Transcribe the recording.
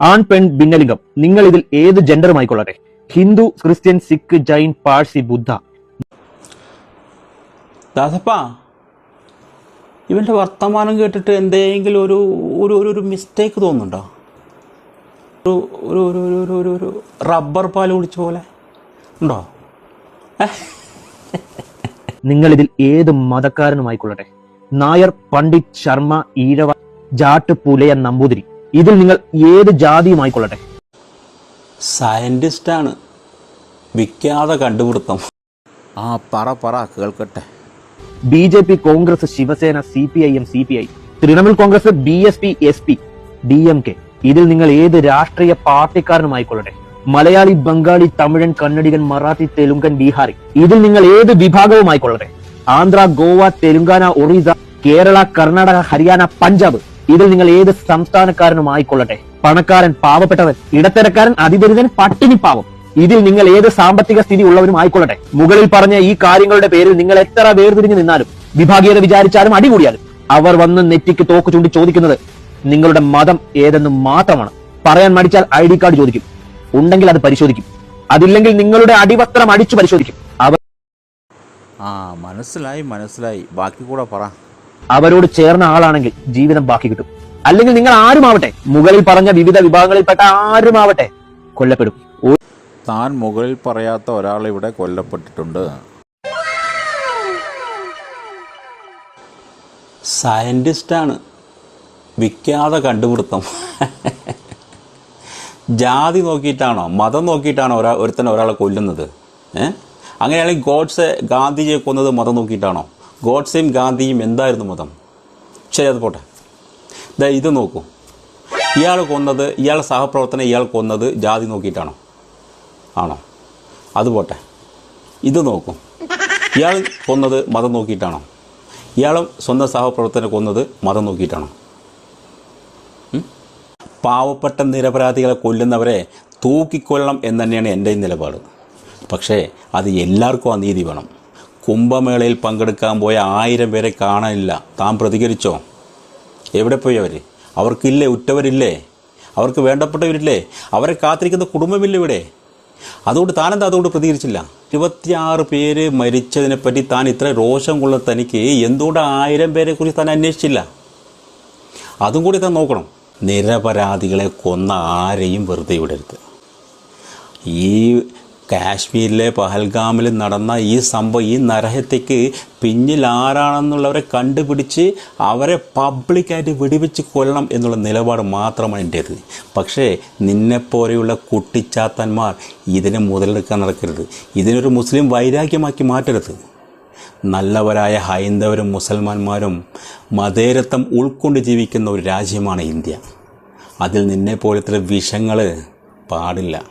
ആൺ പെൺ ഭിന്നലിംഗം. നിങ്ങൾ ഇതിൽ ഏത് ജെൻഡറുമായിക്കൊള്ളട്ടെ? ഹിന്ദു ക്രിസ്ത്യൻ സിഖ് ജൈൻ പാഴ്സി ബുദ്ധ. ദാസപ്പാ ഇവന്റെ വർത്തമാനം കേട്ടിട്ട് എന്തെങ്കിലും ഒരു ഒരു ഒരു ഒരു മിസ്റ്റേക്ക് തോന്നുന്നുണ്ടോ? ഒരു ഒരു ഒരു ഒരു ഒരു ഒരു ഒരു റബ്ബർ പാൽ കുടിച്ച പോലെ ഉണ്ടോ? നിങ്ങൾ ഇതിൽ ഏത് മതക്കാരനുമായിക്കൊള്ളട്ടെ? നായർ പണ്ഡിറ്റ് ശർമ്മ ഈഴവ ജാട്ട് പുലയ നമ്പൂതിരി. ഇതിൽ നിങ്ങൾ ഏത് ജാതിയുമായിക്കൊള്ളട്ടെ? സയന്റിസ്റ്റാണ് വിഖ്യാത കണ്ടുപിടുത്തം. ആ പറ പറ കേൾക്കട്ടെ. B J P Congress Shiv Sena C P I M C P I. Trinamool Congress B S P S P D M K. ഇതിൽ നിങ്ങൾ ഏത് രാഷ്ട്രീയ പാർട്ടിക്കാരനുമായിക്കൊള്ളട്ടെ? മലയാളി ബംഗാളി തമിഴൻ കന്നഡികൻ മറാത്തി തെലുങ്കൻ ബീഹാറി ഇതിൽ നിങ്ങൾ ഏത് വിഭാഗവുമായിക്കൊള്ളട്ടെ? ആന്ധ്ര ഗോവ തെലുങ്കാന ഒറീസ കേരള കർണാടക ഹരിയാന പഞ്ചാബ്. ഇതിൽ നിങ്ങൾ ഏത് സംസ്ഥാനക്കാരനും ആയിക്കൊള്ളട്ടെ. പണക്കാരൻ പാവപ്പെട്ടവൻ ഇടത്തരക്കാരൻ അതിദരിതൻ പട്ടിണി പാവം. ഇതിൽ നിങ്ങൾ ഏത് സാമ്പത്തിക സ്ഥിതി ഉള്ളവരും ആയിക്കൊള്ളട്ടെ. മുകളിൽ പറഞ്ഞ ഈ കാര്യങ്ങളുടെ പേരിൽ നിങ്ങൾ എത്ര വേർതിരിഞ്ഞു നിന്നാലും വിഭാഗീയത വിചാരിച്ചാലും അടികൂടിയാലും അവർ വന്ന് നെറ്റിക്ക് തോക്ക് ചൂണ്ടി ചോദിക്കുന്നത് നിങ്ങളുടെ മതം ഏതെന്ന് മാത്രമാണ്. പറയാൻ മടിച്ചാൽ ഐ ഡി കാർഡ് ചോദിക്കും. ഉണ്ടെങ്കിൽ അത് പരിശോധിക്കും. അതില്ലെങ്കിൽ നിങ്ങളുടെ അടിവസ്ത്രം അടിച്ചു പരിശോധിക്കും. അവർ ആ മനസ്സിലായി മനസ്സിലായി. ബാക്കി കൂടെ പറ. അവരോട് ചേർന്ന ആളാണെങ്കിൽ ജീവിതം ബാക്കി കിട്ടും. അല്ലെങ്കിൽ നിങ്ങൾ ആരുമാവട്ടെ മുകളിൽ പറഞ്ഞ വിവിധ വിഭാഗങ്ങളിൽപ്പെട്ട ആരുമാവട്ടെ കൊല്ലപ്പെടും. താൻ മുകളിൽ പറയാത്ത ഒരാൾ ഇവിടെ കൊല്ലപ്പെട്ടിട്ടുണ്ട്. സയന്റിസ്റ്റാണ് വിഖ്യാത കണ്ടുപിടുത്തം. ജാതി നോക്കിയിട്ടാണോ മതം നോക്കിയിട്ടാണോ ഒരാ ഒരുത്തനെ ഒരാളെ കൊല്ലുന്നത്? ഏഹ് അങ്ങനെയാണെങ്കിൽ ഗോഡ്സെ ഗാന്ധിജിയെ കൊന്നത് മതം നോക്കിയിട്ടാണോ? ഗോഡ്സെയും ഗാന്ധിയും എന്തായിരുന്നു മതം? ശരി അത് പോട്ടെ. ദാ ഇത് നോക്കൂ. ഇയാൾ കൊന്നത് ഇയാളെ സഹപ്രവർത്തനം ഇയാൾ കൊന്നത് ജാതി നോക്കിയിട്ടാണോ? ആണോ? അത് പോട്ടെ. ഇത് നോക്കൂ. ഇയാൾ കൊന്നത് മതം നോക്കിയിട്ടാണോ? ഇയാളും സ്വന്തം സഹപ്രവർത്തനം കൊന്നത് മതം നോക്കിയിട്ടാണോ? പാവപ്പെട്ട നിരപരാധികളെ കൊല്ലുന്നവരെ തൂക്കിക്കൊല്ലണം എന്ന് തന്നെയാണ് എന്റെ നിലപാട്. പക്ഷേ അത് എല്ലാവർക്കും ആ നീതി വേണം. കുംഭമേളയിൽ പങ്കെടുക്കാൻ പോയ ആയിരം പേരെ കാണാനില്ല. താൻ പ്രതികരിച്ചോ? എവിടെ പോയി അവർ അവർക്കില്ലേ? ഉറ്റവരില്ലേ? അവർക്ക് വേണ്ടപ്പെട്ടവരില്ലേ? അവരെ കാത്തിരിക്കുന്ന കുടുംബമില്ല ഇവിടെ? അതുകൊണ്ട് താനെന്താ അതുകൊണ്ട് പ്രതികരിച്ചില്ല? ഇരുപത്തിയാറ് പേര് മരിച്ചതിനെപ്പറ്റി താൻ ഇത്ര രോഷം കൊള്ള തനിക്ക് എന്തുകൊണ്ട് ആയിരം പേരെ കുറിച്ച് താൻ അന്വേഷിച്ചില്ല? അതും കൂടി താൻ നോക്കണം. നിരപരാധികളെ കൊന്ന ആരെയും വെറുതെ വിടരുത് ഈ കാശ്മീരിലെ പഹൽഗാമിൽ നടന്ന ഈ സംഭവം ഈ നരഹത്യക്ക് പിന്നിൽ ആരാണെന്നുള്ളവരെ കണ്ടുപിടിച്ച് അവരെ പബ്ലിക്കായിട്ട് വെടിവെച്ച് കൊല്ലണം എന്നുള്ള നിലപാട് മാത്രമാണ് എന്റേത് പക്ഷേ നിന്നെപ്പോലെയുള്ള കുട്ടിച്ചാത്തന്മാർ ഇതിനെ മുതലെടുക്കാൻ നടക്കരുത്. ഇതിനൊരു മുസ്ലിം വൈരാഗ്യമാക്കി മാറ്റരുത്. നല്ലവരായ ഹൈന്ദവരും മുസൽമാന്മാരും മതേരത്വം ഉൾക്കൊണ്ട് ജീവിക്കുന്ന ഒരു രാജ്യമാണ് ഇന്ത്യ. അതിൽ നിന്നെ പോലത്തെ വിഷങ്ങൾ പാടില്ല.